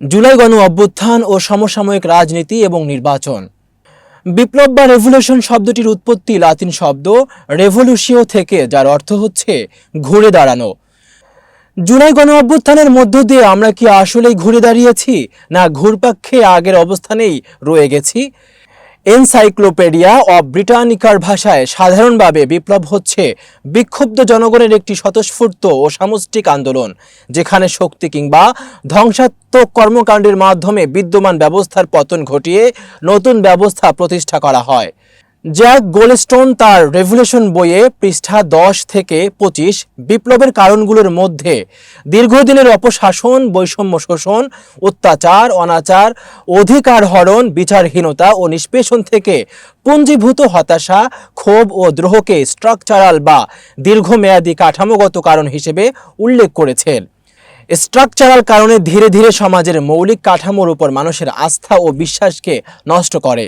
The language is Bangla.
জুলাই গণ অভ্যুত্থান ও সমসাময়িক রাজনীতি এবং নির্বাচন। বিপ্লব বা রেভলিউশন শব্দটির উৎপত্তি লাতিন শব্দ রেভলিউশিও থেকে, যার অর্থ হচ্ছে ঘুরে দাঁড়ানো। জুলাই গণ অভ্যুত্থানের মধ্য দিয়ে আমরা কি আসলেই ঘুরে দাঁড়িয়েছি, না ঘুরপাক্ষে আগের অবস্থানেই রয়ে গেছি? এনসাইক্লোপিডিয়া অব ব্রিটানিকার ভাষায় সাধারণভাবে বিপ্লব হচ্ছে বিক্ষুব্ধ জনগণের একটি স্বতঃস্ফূর্ত ও সামষ্টিক আন্দোলন, যেখানে শক্তি কিংবা ধ্বংসাত্মক কর্মকাণ্ডের মাধ্যমে বিদ্যমান ব্যবস্থার পতন ঘটিয়ে নতুন ব্যবস্থা প্রতিষ্ঠা করা হয়। জ্যাক গোলস্টোন তার রেভলিউশন বইয়ে পৃষ্ঠা দশ থেকে পঁচিশ বিপ্লবের কারণগুলোর মধ্যে দীর্ঘদিনের অপশাসন, বৈষম্য শোষণ, অত্যাচার, অনাচার, অধিকার হরণ, বিচারহীনতা ও নিষ্পেষণ থেকে পুঞ্জীভূত হতাশা, ক্ষোভ ও দ্রোহকে স্ট্রাকচারাল বা দীর্ঘমেয়াদী কাঠামোগত কারণ হিসেবে উল্লেখ করেছেন স্ট্রাকচারাল কারণে ধীরে ধীরে সমাজের মৌলিক কাঠামোর উপর মানুষের আস্থা ও বিশ্বাসকে নষ্ট করে।